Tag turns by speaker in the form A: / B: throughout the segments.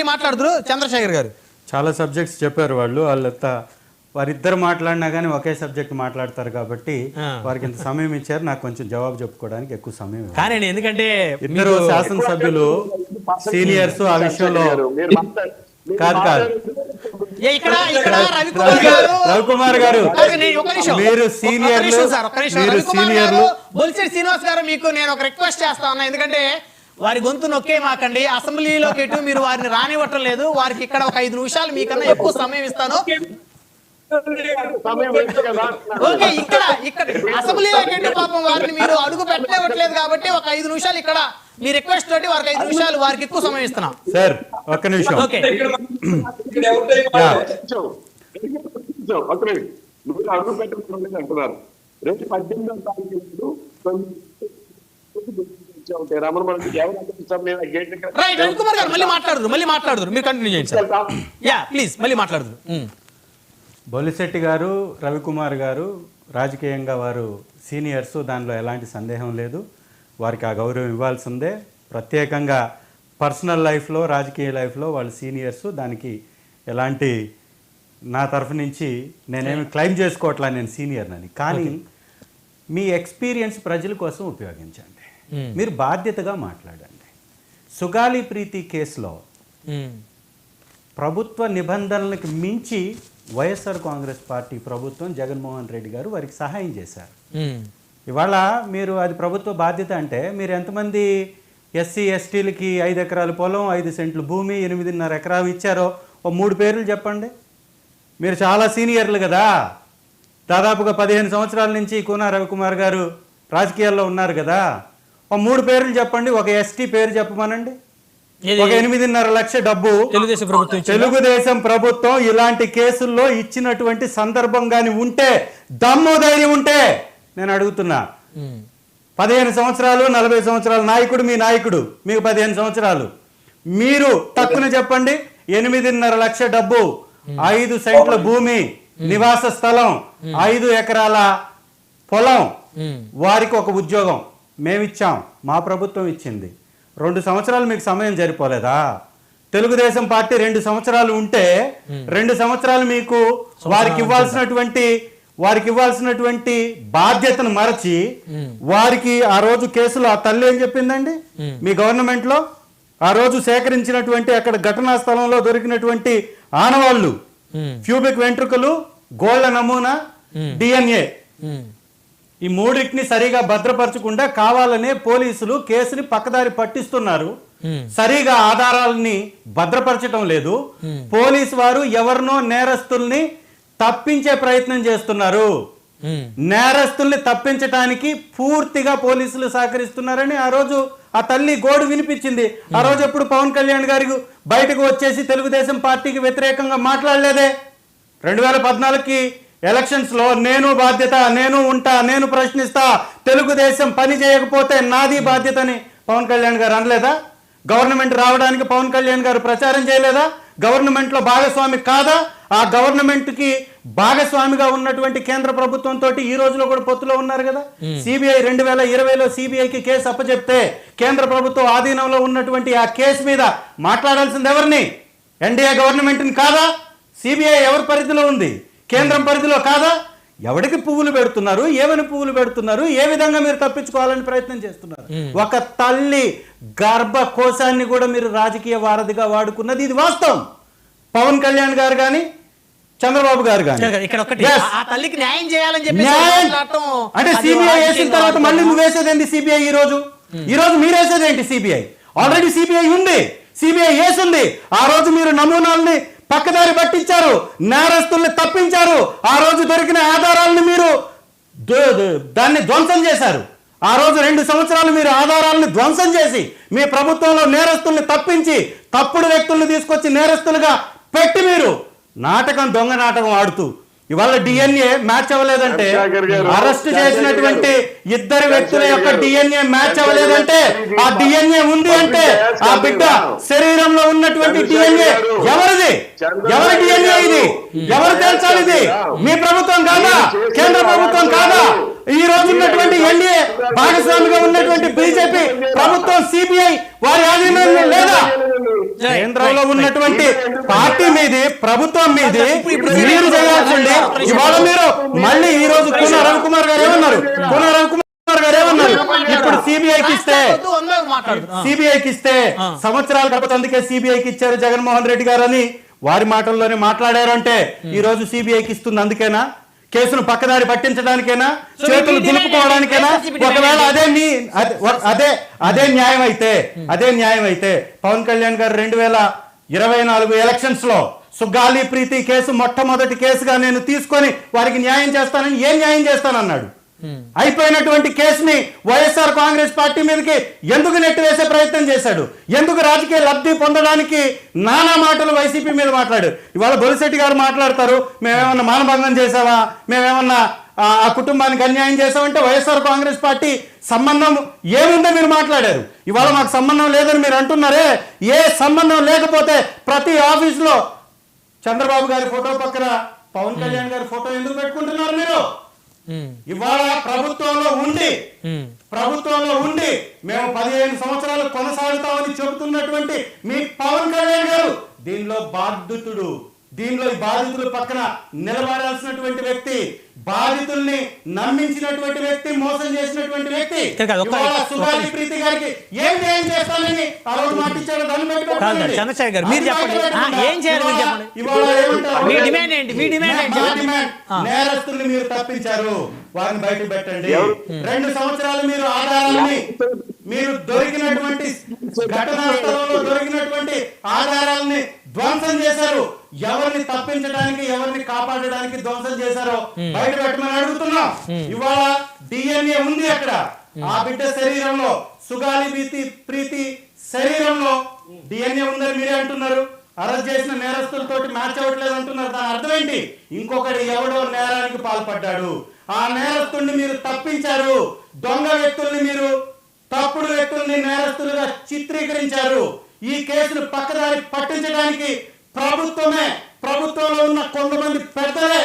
A: మళ్ళీ మాట్లాడుతురు చంద్రశేఖర్ గారు
B: చాలా సబ్జెక్ట్స్ చెప్పారు వాళ్ళు వాళ్ళంతా వారిద్దరు మాట్లాడినా కానీ ఒకే సబ్జెక్ట్ మాట్లాడతారు కాబట్టి. వారికి ఇంత సమయం ఇచ్చారు నాకు కొంచెం జవాబు చెప్పుకోవడానికి ఎక్కువ సమయం.
A: కానీ ఎందుకంటే
B: ఇద్దరు శాసనసభ్యులు సీనియర్స్ ఆ విషయంలో కాదు, కాదు.
C: మాట్లాడు-
A: ఏ, ఇక్కడ ఇక్కడ రవికుమార్ గారు.
B: మీరు సీనియర్లు. మీరు సీనియర్లు
A: బొలిశెట్టి శ్రీనివాస్ గారు మీకు నేను ఒక రిక్వెస్ట్ చేస్తా ఉన్నా ఎందుకంటే వారి గొంతు నొక్కే మాకండి. అసెంబ్లీలోకి ఎటు మీరు వారిని రానివ్వటం లేదు. వారికి ఇక్కడ ఒక ఐదు నిమిషాలు మీకన్నా ఎక్కువ సమయం ఇస్తాను. ఓకే ఇక్కడ ఇక్కడ అసెంబ్లీలోకి ఎటు పాపం వారిని మీరు అడుగు పెట్టలేవట్లేదు కాబట్టి ఒక ఐదు నిమిషాలు ఇక్కడ మీ రిక్వెస్ట్ తోటి వారికి ఐదు నిమిషాలు వారికి ఎక్కువ సమయం ఇస్తున్నాం.
B: సార్ ఒక్క నిమిషం.
A: ఓకే.
C: మీరు అడుగు పెట్టడం అంటున్నారు. రేపు పద్దెనిమిదో తారీఖు కొన్ని రమణ ఎవరు? నేను గేట్ దగ్గర-
A: రైట్ రవికుమార్ గారు మళ్ళీ మాట్లాడుదురు మళ్ళీ మాట్లాడుదురు మీరు కంటిన్యూ చేయండి సార్. యా ప్లీజ్ మళ్ళీ మాట్లాడుదురు ఉమ్.
B: బొలిశెట్టి గారు రవికుమార్ గారు రాజకీయంగా వారు సీనియర్స్ దానిలో ఎలాంటి సందేహం లేదు. వారికి ఆ గౌరవం ఇవ్వాల్సిందే. ప్రత్యేకంగా పర్సనల్ లైఫ్లో రాజకీయ లైఫ్లో వాళ్ళు సీనియర్స్ దానికి ఎలాంటి నా తరఫు నుంచి నేనేమి క్లెయిమ్ చేసుకోవట్లా నేను సీనియర్ అని కానీ మీ ఎక్స్పీరియన్స్ ప్రజల కోసం ఉపయోగించండి. మీరు బాధ్యతగా మాట్లాడండి. సుగాలి ప్రీతి కేసులో
A: ఉమ్.
B: ప్రభుత్వ నిబంధనలకు మించి వైఎస్ఆర్ కాంగ్రెస్ పార్టీ ప్రభుత్వం జగన్మోహన్ రెడ్డి గారు వారికి సహాయం చేశారు.
A: ఉమ్.
B: ఇవాళ మీరు అది ప్రభుత్వ బాధ్యత అంటే మీరు ఎంతమంది ఎస్సీ ఎస్టీలకి ఐదు ఎకరాల పొలం ఐదు సెంట్లు భూమి ఎనిమిదిన్నర ఎకరాలు ఇచ్చారో ఓ మూడు పేర్లు చెప్పండి. మీరు చాలా సీనియర్లు కదా. దాదాపుగా పదిహేను సంవత్సరాల నుంచి కూన రవికుమార్ గారు రాజకీయాల్లో ఉన్నారు కదా. మూడు పేర్లు చెప్పండి ఒక ఎస్టీ పేరు చెప్పమనండి? ఒక ఎనిమిదిన్నర లక్ష డబ్బు.
A: తెలుగుదేశం ప్రభుత్వం?
B: తెలుగుదేశం ప్రభుత్వం ఇలాంటి కేసుల్లో ఇచ్చినటువంటి సందర్భం కానీ ఉంటే దమ్ము ధైర్యం ఉంటే నేను అడుగుతున్నా. పదిహేను సంవత్సరాలు నలభై సంవత్సరాల నాయకుడు మీ నాయకుడు మీకు పదిహేను సంవత్సరాలు. మీరు తక్కువ చెప్పండి ఎనిమిదిన్నర లక్ష డబ్బు ఐదు సెంట్ల భూమి నివాస స్థలం ఐదు ఎకరాల పొలం. వారికి ఒక ఉద్యోగం. మేమిచ్చాం. మా ప్రభుత్వం ఇచ్చింది. రెండు సంవత్సరాలు మీకు సమయం సరిపోలేదా? తెలుగుదేశం పార్టీ రెండు సంవత్సరాలు ఉంటే రెండు సంవత్సరాలు మీకు వారికి ఇవ్వాల్సినటువంటి వారికి ఇవ్వాల్సినటువంటి బాధ్యతను మరచి వారికి ఆ రోజు కేసులో ఆ తల్లి ఏం చెప్పిందండి? మీ గవర్నమెంట్లో ఆ రోజు సేకరించినటువంటి అక్కడ ఘటనా స్థలంలో దొరికినటువంటి
A: ఆనవాళ్ళు.
B: ఫ్యూబిక్ వెంట్రుకలు గోళ్ళ నమూనా డిఎన్ఏ. ఈ మూడింటిని సరిగా భద్రపరచకుండా కావాలనే పోలీసులు కేసుని పక్కదారి పట్టిస్తున్నారు. సరిగా ఆధారాలని భద్రపరచడం లేదు. పోలీసు వారు ఎవరినో నేరస్తుల్ని తప్పించే ప్రయత్నం చేస్తున్నారు. నేరస్తుల్ని తప్పించడానికి పూర్తిగా పోలీసులు సహకరిస్తున్నారని ఆ రోజు ఆ తల్లి గోడు వినిపించింది. ఆ రోజు ఎప్పుడు పవన్ కళ్యాణ్ గారికి బయటకు వచ్చేసి తెలుగుదేశం పార్టీకి వ్యతిరేకంగా మాట్లాడలేదే. రెండు వేల పద్నాలుగుకి ఎలక్షన్స్లో నేను బాధ్యత నేను ఉంటా నేను ప్రశ్నిస్తా తెలుగుదేశం పని చేయకపోతే నాది బాధ్యత అని పవన్ కళ్యాణ్ గారు అనలేదా? గవర్నమెంట్ రావడానికి పవన్ కళ్యాణ్ గారు ప్రచారం చేయలేదా? గవర్నమెంట్లో భాగస్వామి కాదా? ఆ గవర్నమెంట్కి భాగస్వామిగా ఉన్నటువంటి కేంద్ర ప్రభుత్వంతో ఈ రోజులో కూడా పొత్తులో ఉన్నారు కదా? సిబిఐ రెండు వేల ఇరవైలో సిబిఐకి కేసు అప్పచెప్తే కేంద్ర ప్రభుత్వం ఆధీనంలో ఉన్నటువంటి ఆ కేసు మీద మాట్లాడాల్సింది ఎవరిని? ఎన్డీఏ గవర్నమెంట్ని కాదా? సిబిఐ ఎవరి పరిధిలో ఉంది? కేంద్రం పరిధిలో కాదా? ఎవడికి పువ్వులు పెడుతున్నారు? ఏమని పువ్వులు పెడుతున్నారు? ఏ విధంగా మీరు తప్పించుకోవాలని ప్రయత్నం చేస్తున్నారు? ఒక తల్లి గర్భకోశాన్ని కూడా మీరు రాజకీయ వారధిగా వాడుకున్నది ఇది వాస్తవం. పవన్ కళ్యాణ్ గారు కానీ చంద్రబాబు గారు కానీ
A: న్యాయం చేయాలని చెప్పి
B: అంటే సిబిఐ వేసిన తర్వాత మళ్ళీ. నువ్వు వేసేది ఏంటి సిబిఐ ఈ రోజు? ఈ రోజు మీరు వేసేది ఏంటి సిబిఐ ఆల్రెడీ సిబిఐ ఉంది. సిబిఐ వేసింది. ఆ రోజు మీరు నమూనాల్ని పక్కదారి పట్టించారు నేరస్తుల్ని తప్పించారు. ఆ రోజు దొరికిన ఆధారాలను మీరు ద- దాన్ని ధ్వంసం చేశారు. ఆ రోజు రెండు సంవత్సరాలు మీరు ఆధారాలను ధ్వంసం చేసి మీ ప్రభుత్వంలో నేరస్తుల్ని తప్పించి తప్పుడు వ్యక్తుల్ని తీసుకొచ్చి నేరస్తులుగా పెట్టి మీరు నాటకం దొంగ నాటకం ఆడుతూ ఇవాళ డిఎన్ఏ మ్యాచ్ అవ్వలేదంటే అరెస్ట్ చేసినటువంటి ఇద్దరు వ్యక్తుల యొక్క డిఎన్ఏ మ్యాచ్ అవ్వలేదంటే ఆ డిఎన్ఏ ఉంది అంటే ఆ బిడ్డ శరీరంలో ఉన్నటువంటి డిఎన్ఏ ఎవరిది? ఎవరి డిఎన్ఏ ఇది? ఎవరు తేల్చాలి ఇది మీ ప్రభుత్వం కాదా? కేంద్ర ప్రభుత్వం కాదా? ఈ రోజు ఉన్నటువంటి ఎన్డీఏ భాగస్వామిగా ఉన్నటువంటి బీజేపీ ప్రభుత్వం సిబిఐ వారి ఆధీనంలో లేదా? కేంద్రంలో ఉన్నటువంటి పార్టీ మీది ప్రభుత్వం మీది మీరు చేయాల్సింది ఇవాళ మీరు మళ్ళీ ఈ రోజు కూన రవికుమార్ గారు ఏమన్నారు? కూన రవికుమార్ గారు ఏమన్నారు? ఇప్పుడు సిబిఐకి ఇస్తే. సిబిఐకి ఇస్తే సంవత్సరాలు కాకపోతే అందుకే సిబిఐకి ఇచ్చారు జగన్మోహన్ రెడ్డి గారు అని వారి మాటల్లోనే మాట్లాడారు అంటే ఈ రోజు సిబిఐకి ఇస్తుంది అందుకేనా? కేసును పక్కదారి పట్టించడానికేనా? చేతులు దులుపుకోవడానికేనా? ఒకవేళ అదే మీ అదే అదే న్యాయం అయితే అదే న్యాయం అయితే పవన్ కళ్యాణ్ గారు రెండు వేల ఇరవై నాలుగు ఎలక్షన్స్లో సుగాలి ప్రీతి కేసు మొట్టమొదటి కేసుగా నేను తీసుకొని వారికి న్యాయం చేస్తానని ఏ న్యాయం చేస్తానన్నాడు. అయిపోయినటువంటి కేసుని వైఎస్ఆర్ కాంగ్రెస్ పార్టీ మీదకి ఎందుకు నెట్టివేసే ప్రయత్నం చేశాడు? ఎందుకు రాజకీయ లబ్ధి పొందడానికి నానా మాటలు వైసీపీ మీద మాట్లాడు. ఇవాళ బొలిశెట్టి గారు మాట్లాడతారు మేమేమన్నా మానభంగం చేసావా మేమేమన్నా ఆ ఆ కుటుంబానికి అన్యాయం చేసామంటే వైఎస్ఆర్ కాంగ్రెస్ పార్టీ సంబంధం ఏముందో మీరు మాట్లాడారు. ఇవాళ మాకు సంబంధం లేదని మీరు అంటున్నారే. ఏ సంబంధం లేకపోతే ప్రతి ఆఫీసులో చంద్రబాబు గారి ఫోటో పక్కన పవన్ కళ్యాణ్ గారి ఫోటో ఎందుకు పెట్టుకుంటున్నారు మీరు? ఇవాళ ప్రభుత్వంలో ఉండి. ప్రభుత్వంలో ఉండి మేము పదిహేను సంవత్సరాలు కొనసాగుతామని చెబుతున్నటువంటి మీ పవన్ కళ్యాణ్ గారు దీనిలో బాధితుడు దీనిలో ఈ బాధితుల పక్కన నిలబడాల్సినటువంటి వ్యక్తి బాధితుల్ని నమ్మించినటువంటి వ్యక్తి మోసం చేసినటువంటి వ్యక్తి
A: నిమిషం.
B: ప్రీతి గారికి ఏం న్యాయం చేస్తానని మాటిచ్చాడు దాన్ని.
A: చంద్రశేఖర్ గారు, మీరు చెప్పండి. ఏం చేయాలి మీరు
B: ఇవాళ-
A: చెప్పండి.
B: ఇవాళ ఏమంటారు?
A: మీ డిమాండ్ ఏంటి? మీ డిమాండ్ ఏంటి?
B: నేరస్తుల్ని మీరు తప్పించారు వారిని బయట పెట్టండి? రెండు సంవత్సరాలు మీరు ఆధారాలని మీరు దొరికినటువంటి ఘటనా స్థలంలో దొరికినటువంటి ఆధారాలని ధ్వంసం చేశారు. ఎవరిని తప్పించడానికి ఎవరిని కాపాడడానికి ధ్వంసం చేశారో బయట పెట్టమని అడుగుతున్నాం. ఇవాళ డిఎన్ఏ ఉంది అక్కడ. ఆ బిడ్డ శరీరంలో సుగాలి భీతి ప్రీతి శరీరంలో డిఎన్ఏ ఉందని మీరే అంటున్నారు. అరెస్ట్ చేసిన నేరస్తులతోటి మ్యాచ్ అవ్వట్లేదు అంటున్నారు. దాని అర్థం ఏంటి? ఇంకొకటి ఎవడో నేరానికి పాల్పడ్డాడు. ఆ నేరస్తుడిని మీరు తప్పించారు. దొంగ వ్యక్తుల్ని మీరు తప్పుడు వ్యక్తుల్ని నేరస్తులుగా చిత్రీకరించారు. ఈ కేసును పక్కదారి పట్టించడానికి ప్రభుత్వమే ప్రభుత్వంలో ఉన్న కొంతమంది పెద్దలే.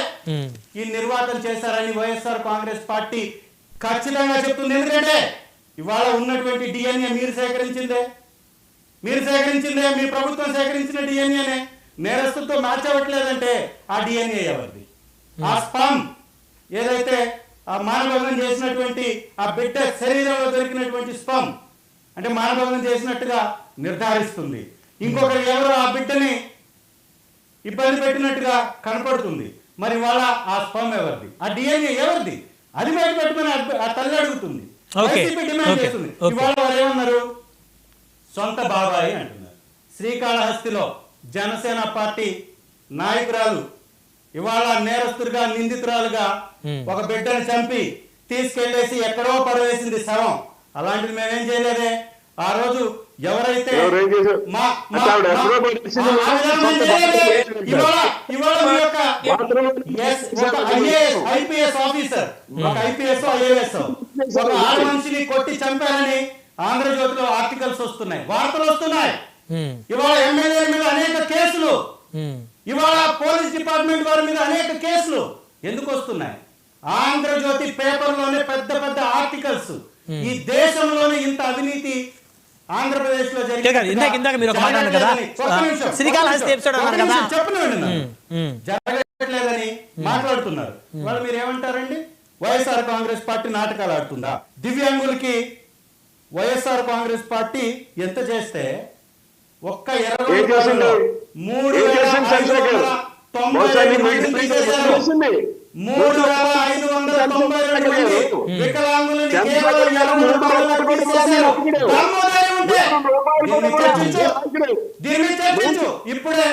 B: ఈ నిర్వాహకం చేశారని వైఎస్ఆర్ కాంగ్రెస్ పార్టీ ఖచ్చితంగా చెప్తుంది. ఎందుకంటే ఇవాళ ఉన్నటువంటి డిఎన్ఏ మీరు సేకరించిందే. మీరు సేకరించిందే మీ ప్రభుత్వం సేకరించిన డిఎన్ఏనే నేరస్తులతో మ్యాచ్ అవ్వట్లేదంటే ఆ డిఎన్ఏ ఎవరిది? ఆ స్పమ్ ఏదైతే ఆ మానభంగం చేసినటువంటి ఆ బిడ్డ శరీరంలో దొరికినటువంటి స్పమ్ అంటే మానభంగం చేసినట్టుగా నిర్ధారిస్తుంది. ఇంకొకరు ఎవరు ఆ బిడ్డని ఇబ్బంది పెట్టినట్టుగా కనపడుతుంది. మరి వాళ్ళ ఆ స్పమ్ ఎవరిది? ఆ డిఎన్ఏ ఎవరిది? అది బయట పెట్టమని ఆ- తల్లి అడుగుతుంది. YCP demand. చేస్తుంది. ఇవాళ వారు ఏమన్నారు? సొంత బాబాయి అంటున్నారు. శ్రీకాళహస్తిలో జనసేన పార్టీ నాయకురాలు ఇవాళ నేరస్తులుగా నిందితురాలుగా. ఒక బిడ్డను చంపి తీసుకెళ్ళేసి ఎక్కడో పడవేసింది శవం. అలాంటిది మేమేం చేయలేదే. ఆ రోజు ఎవరైతే ఐపీఎస్ ఆఫీసర్. ఒక ఐపీఎస్ ఐఏఎస్. ఒక ఆడ మనిషిని కొట్టి చంపారని ఆంధ్రజ్యోతిలో ఆర్టికల్స్ వస్తున్నాయి. వార్తలు వస్తున్నాయి. ఇవాళ ఎమ్మెల్యేల మీద అనేక కేసులు. ఇవాళ పోలీస్ డిపార్ట్మెంట్ వారి మీద అనేక కేసులు ఎందుకు వస్తున్నాయి? ఆంధ్రజ్యోతి పేపర్లోనే పెద్ద పెద్ద ఆర్టికల్స్. ఈ దేశంలోనే ఇంత అవినీతి
A: ఆంధ్రప్రదేశ్లో ఇందాక- ఇందాక మీరు ఒక మాట అన్నారు కదా, శ్రీకాళహస్తి episode అన్నారు కదా.
B: చెప్పండి
A: ఉమ్. ఉమ్.
B: జరగట్లేదని మాట్లాడుతున్నారు. వాళ్ళు మీరు ఏమంటారండి? వైఎస్ఆర్ కాంగ్రెస్ పార్టీ నాటకాలు ఆడుతుందా? దివ్యాంగులకి వైఎస్ఆర్ కాంగ్రెస్ పార్టీ ఎంత చేస్తే ఒక్క? రూపాయల్లో మూడు. మూడు వేల ఐదు వందల తొంభై రెండు మంది వికలాంగులని కేవలం తీసేశారు. ఉంటే దీన్ని చర్చించు. ఇప్పుడే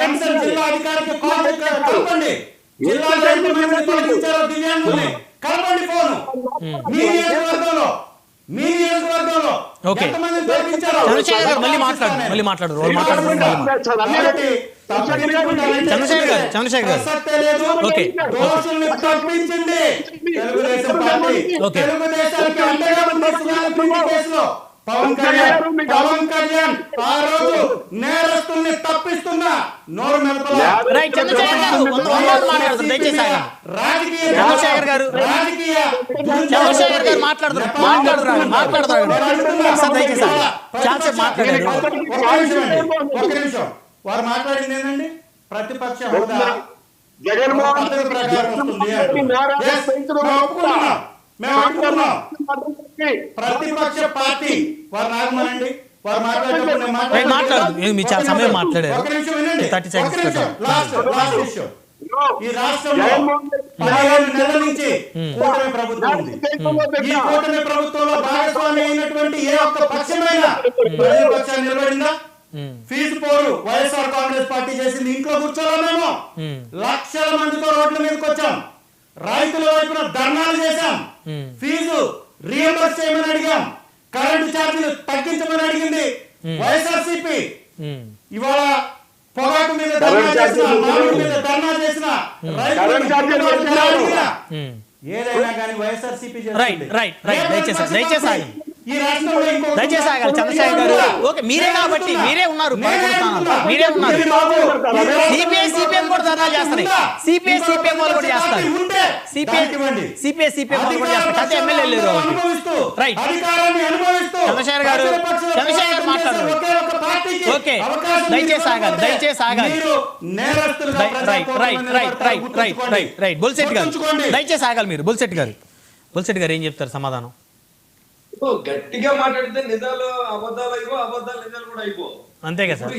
B: కన్సర్న్ జిల్లా అధికారికి కాల్ కలపండి. తొలగించారో దివ్యాంగుల్ని కలపండి ఫోను. మీ నియోజకవర్గంలో మీ నియోజకవర్గంలో
A: ఓకే.
B: ఎంతమంది తొలగించారో
A: చంద్రశేఖర్ గారు మళ్ళీ మాట్లాడు, మళ్ళీ మాట్లాడు, వాళ్ళు మాట్లాడు, మళ్ళీ మాట్లాడు.
B: కాబట్టి తప్పించుకుంటారంటే
A: చంద్రశేఖర్ గారు, చంద్రశేఖర్ గారు.
B: ప్రసక్తే లేదు.
A: ఓకే.
B: దోషుల్ని తప్పించింది తెలుగుదేశం పార్టీ
A: ఓకే.
B: తెలుగుదేశానికి అండగా ఉంది సుగాలి పిండి కేసులో పవన్ కళ్యాణ్ పవన్ కళ్యాణ్ ఆ రోజు నేరస్తుల్ని తప్పిస్తున్నా నోరు
A: చంద్రశేఖర్ గారు, చంద్రశేఖర్ మాట్లాడుతున్నారు, మాట్లాడుతున్నారు, మాట్లాడుతున్నారు.
B: వారు మాట్లాడింది ఏంటండి ప్రతిపక్ష హోదా
C: జగన్మోహన్
B: మేము. ప్రతిపక్ష పార్టీ వారు నాగమనండి
A: మాట్లాడదు. మీరు మీ చాలా సమయం మాట్లాడారు.
B: ఒక నిమిషం వినండి.
A: 30 seconds
B: ఒక నిమిషం.
A: పెట్టండి.
B: లాస్ట్ లాస్ట్ ఇష్యూ ఈ రాష్ట్రంలో
C: జగన్మోహన్ రెడ్డి
B: పదిహేను నెలల నుంచి కూటమి ప్రభుత్వం ఉంది. ఈ కూటమి ప్రభుత్వంలో భాగస్వామి అయినటువంటి ఏ ఒక్క పక్షమైనా ప్రతిపక్షాన్ని నిలబడిందా? ఫీజు పోరు వైఎస్ఆర్ కాంగ్రెస్ పార్టీ చేసింది. ఇంట్లో కూర్చోలా మేము. లక్షల మందితో రోడ్ల మీదకి వచ్చాం. రైతుల వైపున ధర్నాలు చేశాం. ఫీజు రియంబర్స్ చేయమని అడిగాం. కరెంటు ఛార్జీలు తగ్గించమని అడిగింది వైఎస్ఆర్సీపీ. ఇవాళ పొగాకు మీద ధర్నా చేసిన మామిడి మీద ధర్నా చేసిన ఏదైనా కానీ వైఎస్ఆర్సీపీ చేస్తుంది.
A: Right, right, right. దయచేసి, దయచేసి ఆగండి. దయచేసి ఆగాలి చంద్రశేఖర్ గారు. ఓకే మీరే కాబట్టి మీరే ఉన్నారు. మీరే ఉన్నారు. సిపిఐ సిపిఎం కూడా ధర్నా చేస్తున్నాయి సిపిఐ సిపిఎం వాళ్ళు కూడా చేస్తారు? సిపిఐ సిపిఐ సిపిఎం వాళ్ళు కూడా చేస్తారు? ఎమ్మెల్యే లేరు వాళ్ళకి రైట్.
B: అధికారాన్ని అనుభవిస్తూ
A: చంద్రశేఖర్ గారు, చంద్రశేఖర్ ఓకే. దయచేసి ఆగాలి,
B: ఇవ్వకపోతే
A: దయచేసి ఆగాలి.
B: మీరు నేరస్తులుగా
A: రైట్ రైట్ రైట్
B: ప్రజాపోరాటంలో
A: రైట్ రైట్ రైట్ రైట్
B: గుర్తుంచుకోండి.
A: రైట్ రైట్ బుల్సెట్ గారు
B: గుర్తుంచుకోండి.
A: దయచేసి ఆగాలి మీరు బుల్సెట్ గారు బుల్సెట్ గారు ఏం చెప్తారు సమాధానం
D: గట్టిగా మాట్లాడితే నిజాలు అబద్ధాలు అయిపో అబద్ధాలు నిజాలు కూడా అయిపో
A: అంతే కదా సార్